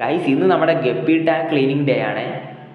Guys ഇന്ന് നമ്മുടെ guppy tank cleaning day ആണ്.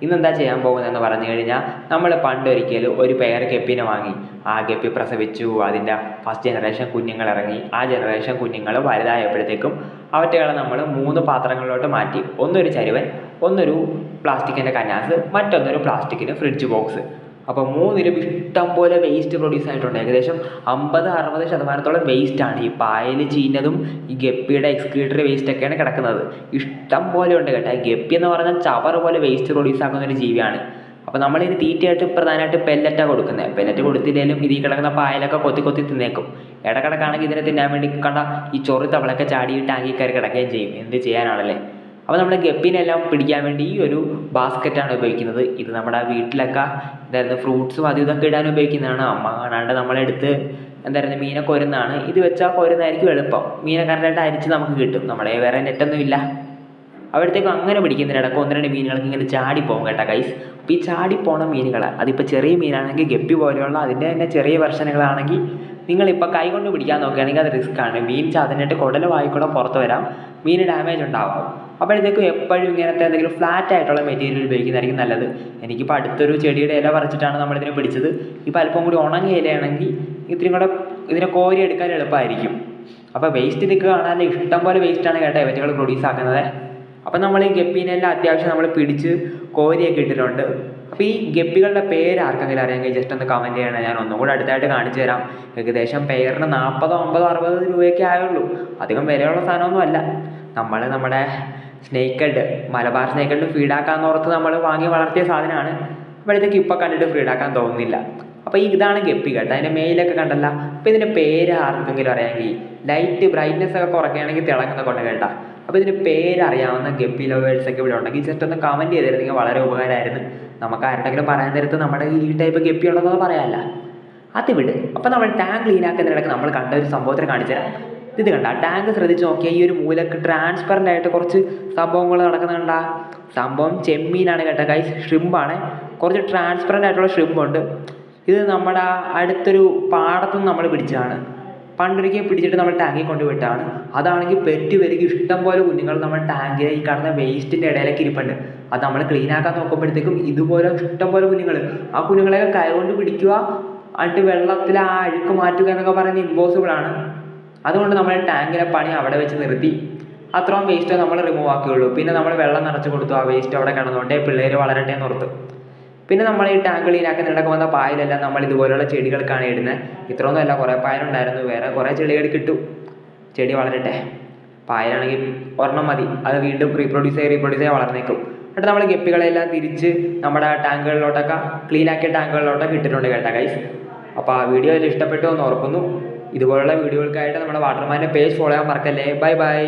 ഇന്ന് എന്താ ചെയ്യാൻ പോകുന്നതെന്ന് പറഞ്ഞു കഴിഞ്ഞാൽ നമ്മൾ പണ്ട് ഒരിക്കൽ ഒരു പെയർ ഗപ്പിനെ വാങ്ങി. ആ ഗപ്പി പ്രസവിച്ചു അതിന്റെ ഫസ്റ്റ് ജനറേഷൻ കുഞ്ഞുങ്ങൾ ഇറങ്ങി. ആ ജനറേഷൻ കുഞ്ഞുങ്ങൾ വലുതായപ്പോഴത്തേക്കും അവറ്റകളെ നമ്മൾ മൂന്ന് പാത്രങ്ങളിലോട്ട് മാറ്റി. ഒന്നൊരു ചരുവൻ ഒന്നൊരു പ്ലാസ്റ്റിക്കിന്റെ കന്നാസ് മറ്റൊന്നൊരു പ്ലാസ്റ്റിക്കിന്റെ ഫ്രിഡ്ജ് ബോക്സ് അപ്പോൾ മൂന്നിലും ഇഷ്ടം പോലെ വേസ്റ്റ് പ്രൊഡ്യൂസ് ആയിട്ടുണ്ട്. ഏകദേശം അമ്പത് അറുപത് ശതമാനത്തോളം വേസ്റ്റ് ആണ്. ഈ പായൽ ചീഞ്ഞതും ഈ ഗപ്പിയുടെ എക്സ്ക്രീറ്ററി വേസ്റ്റ് ഒക്കെയാണ് കിടക്കുന്നത്. ഇഷ്ടം പോലെ ഉണ്ട് കേട്ടോ. ഗപ്പി എന്ന് പറഞ്ഞാൽ ചവർ പോലെ വേസ്റ്റ് പ്രൊഡ്യൂസ് ആക്കുന്ന ഒരു ജീവിയാണ്. അപ്പോൾ നമ്മളിത് തീറ്റയായിട്ട് പ്രധാനമായിട്ട് പെല്ലറ്റാണ് കൊടുക്കുന്നത്. പെല്ലറ്റ് കൊടുത്തില്ലെങ്കിലും ഇതിൽ കിടക്കുന്ന പായലൊക്കെ കൊത്തി കൊത്തി തിന്നേക്കും. ഇടക്കിടക്കാണെങ്കിൽ ഇതിനെ തിന്നാൻ വേണ്ടി കണ്ട ഈ ചൊറി തവളൊക്കെ ചാടി ടാങ്കിൽ കയറി കിടക്കുകയും ചെയ്യും. എന്ത് ചെയ്യാനാണല്ലേ? അപ്പോൾ നമ്മുടെ ഗപ്പിനെല്ലാം പിടിക്കാൻ വേണ്ടി ഈ ഒരു ബാസ്ക്കറ്റാണ് ഉപയോഗിക്കുന്നത്. ഇത് നമ്മുടെ വീട്ടിലൊക്കെ എന്തായിരുന്നു ഫ്രൂട്ട്സും അതും ഇതൊക്കെ ഇടാൻ ഉപയോഗിക്കുന്നതാണ്. അമ്മ കാണാണ്ട് നമ്മളെടുത്ത് എന്തായിരുന്നു മീനെ കൊരുന്നതാണ് ഇത് വെച്ചാൽ കൊരുന്നതായിരിക്കും എളുപ്പം. മീനെ കറക്റ്റായിട്ട് അരിച്ച് നമുക്ക് കിട്ടും. നമ്മളെ വേറെ നെറ്റൊന്നും ഇല്ല. അവിടത്തേക്കും അങ്ങനെ പിടിക്കുന്നതിനിടക്ക് ഒന്ന് രണ്ട് മീനുകൾക്ക് ഇങ്ങനെ ചാടി പോകും കേട്ടോ കൈസ് അപ്പോൾ ഈ ചാടി പോകുന്ന മീനുകൾ അതിപ്പോൾ ചെറിയ മീനാണെങ്കിൽ ഗപ്പി പോലെയുള്ള അതിന്റെ തന്നെ ചെറിയ വെർഷനുകളാണെങ്കിൽ നിങ്ങളിപ്പോൾ കൈ കൊണ്ട് പിടിക്കാൻ നോക്കുകയാണെങ്കിൽ അത് റിസ്ക് ആണ്. മീൻ ചതഞ്ഞിട്ട് കുടൽ വായിക്കൂടെ പുറത്ത് വരാം. മീന് ഡാമേജ് ഉണ്ടാവും. അപ്പോഴത്തേക്കും എപ്പോഴും ഇങ്ങനത്തെ എന്തെങ്കിലും ഫ്ലാറ്റ് ആയിട്ടുള്ള മെറ്റീരിയൽ ഉപയോഗിക്കുന്നതായിരിക്കും നല്ലത്. എനിക്കിപ്പോൾ അടുത്തൊരു ചെടിയുടെ ഇല പറിച്ചിട്ടാണ് നമ്മളിതിനെ പിടിച്ചത്. ഇപ്പോൾ അല്പം കൂടി ഉണങ്ങിയ ഇലയാണെങ്കിൽ ഇത്തിരി കൂടെ ഇതിനെ കോരി എടുക്കാൻ എളുപ്പമായിരിക്കും. അപ്പോൾ വേസ്റ്റ് ഇതൊക്കെ കാണാൻ ഇഷ്ടം പോലെ വേസ്റ്റാണ് കേട്ടോ ഇവറ്റകൾ പ്രൊഡ്യൂസ് ആക്കുന്നത്. അപ്പം നമ്മൾ ഈ ഗപ്പീനെല്ലാം അത്യാവശ്യം നമ്മൾ പിടിച്ച് കോരിയൊക്കെ ഇട്ടിട്ടുണ്ട്. അപ്പോൾ ഈ ഗപ്പികളുടെ പേര് ആർക്കെങ്കിലും അറിയാമെങ്കിൽ ജസ്റ്റ് ഒന്ന് കമന്റ് ചെയ്യണം. ഞാൻ ഒന്നും കൂടെ അടുത്തായിട്ട് കാണിച്ചു തരാം. ഏകദേശം പെയറിന് നാൽപ്പതോ അമ്പതോ അറുപതോ രൂപയൊക്കെ ആയുള്ളൂ. അധികം വിലയുള്ള സാധനമൊന്നും അല്ല. നമ്മൾ നമ്മുടെ സ്നേക്കഡ് മലബാർ സ്നേക്കഡ് ഫീഡാക്കാന്ന് ഓർത്ത് നമ്മൾ വാങ്ങി വളർത്തിയ സാധനമാണ്. അപ്പോഴത്തേക്ക് ഇപ്പോൾ കണ്ടിട്ട് ഫീഡാക്കാൻ തോന്നുന്നില്ല. അപ്പോൾ ഇതാണ് ഗപ്പി കേട്ടോ. അതിന്റെ മെയിലൊക്കെ കണ്ടല്ല. അപ്പോൾ ഇതിന്റെ പേര് ആർക്കെങ്കിലും അറിയാമെങ്കിൽ ലൈറ്റ് ബ്രൈറ്റ്നെസ് ഒക്കെ കുറയ്ക്കുകയാണെങ്കിൽ തിളങ്ങുന്ന കൊണ്ട് കേട്ടോ. അപ്പോൾ പേര് അറിയാവുന്ന ഗപ്പി ലവേഴ്സ് ഒക്കെ ഇവിടെ ഉണ്ടെങ്കിൽ ജസ്റ്റ് ഒന്ന് കമന്റ് ചെയ്തിരുന്നെങ്കിൽ വളരെ ഉപകാരമായിരുന്നു. നമുക്ക് ആരുടെങ്കിലും പറയാൻ നേരത്ത് നമ്മുടെ ഈ ടൈപ്പ് ഗപ്പി ഉണ്ടെന്ന് പറയാമല്ല. അത് വിട്. അപ്പോൾ നമ്മൾ ടാങ്ക് ക്ലീൻ ആക്കുന്നതിനിടയ്ക്ക് നമ്മൾ കണ്ട ഒരു സംഭവത്തിന് കാണിച്ചുതരാം ഇത് കണ്ട? ടാങ്ക് ശ്രദ്ധിച്ച് നോക്കിയാൽ ഈ ഒരു മൂലക്ക് ട്രാൻസ്പെറന്റ് ആയിട്ട് കുറച്ച് സംഭവങ്ങൾ നടക്കുന്നുണ്ടാ സംഭവം ചെമ്മീനാണ് കേട്ടോ. കൈ ഷ്രിമ്പാണ് കുറച്ച് ട്രാൻസ്പെറന്റ് ആയിട്ടുള്ള ഷ്രിമ്പുണ്ട് ഇത് നമ്മുടെ അടുത്തൊരു പാടത്തു നിന്ന് നമ്മൾ പിടിച്ചതാണ്. പണ്ടൊരിക്കൽ പിടിച്ചിട്ട് നമ്മൾ ടാങ്കിൽ കൊണ്ടുവിട്ടാണ്. അതാണെങ്കിൽ പെറ്റ് പെരുകി ഇഷ്ടം പോലെ കുഞ്ഞുങ്ങൾ നമ്മൾ ടാങ്കിലെ ഈ കാണുന്ന വേസ്റ്റിന്റെ ഇടയിലേക്ക് ഇരിപ്പുണ്ട്. അത് നമ്മൾ ക്ലീൻ ആക്കാൻ നോക്കുമ്പോഴത്തേക്കും ഇതുപോലെ ഇഷ്ടം പോലെ കുഞ്ഞുങ്ങൾ. ആ കുഞ്ഞുങ്ങളെയൊക്കെ കൈകൊണ്ട് പിടിക്കുക. എന്നിട്ട് വെള്ളത്തിൽ ആ അഴുക്ക് മാറ്റുക എന്നൊക്കെ പറയുന്നത് ഇമ്പോസിബിൾ ആണ്. അതുകൊണ്ട് നമ്മൾ ടാങ്കിലെ പണി അവിടെ വെച്ച് നിർത്തി. അത്രയും വേസ്റ്റ് നമ്മൾ റിമൂവ് ആക്കുകയുള്ളൂ പിന്നെ നമ്മൾ വെള്ളം നിറച്ച് കൊടുത്തു. ആ വേസ്റ്റ് അവിടെ കിടന്നുകൊണ്ടേ പിള്ളേർ വളരട്ടെ എന്ന് ഓർത്ത്. പിന്നെ നമ്മൾ ഈ ടാങ്ക് ക്ലീൻ ആക്കുന്ന ഇടയ്ക്ക് വന്ന പായലെല്ലാം നമ്മൾ ഇതുപോലെയുള്ള ചെടികൾക്കാണ് ഇടുന്നത് ഇത്രയൊന്നും അല്ല കുറേ പായലുണ്ടായിരുന്നു. വേറെ കുറേ ചെടികൾ കിട്ടും. ചെടി വളരട്ടെ. പായലാണെങ്കിൽ ഒരെണ്ണം മതി. അത് വീണ്ടും റീപ്രൊഡ്യൂസ് ചെയ്ത് റീപ്രൊഡ്യൂസ് ചെയ്ത് വളർന്നേക്കും. എന്നിട്ട് നമ്മൾ ഗപ്പികളെല്ലാം തിരിച്ച് നമ്മുടെ ടാങ്കുകളിലോട്ടൊക്കെ ക്ലീനാക്കിയ ടാങ്കുകളിലോട്ടൊക്കെ ഇട്ടിട്ടുണ്ട് കേട്ടോ ഗൈസ് അപ്പോൾ ആ വീഡിയോ അതിൽ ഇഷ്ടപ്പെട്ടു എന്ന് ഓർക്കുന്നു. ഇതുപോലുള്ള വീഡിയോകൾക്കായിട്ട് നമ്മുടെ വാട്ടർമാന്റെ പേജ് ഫോളോ ചെയ്യാൻ മറക്കല്ലേ. Bye bye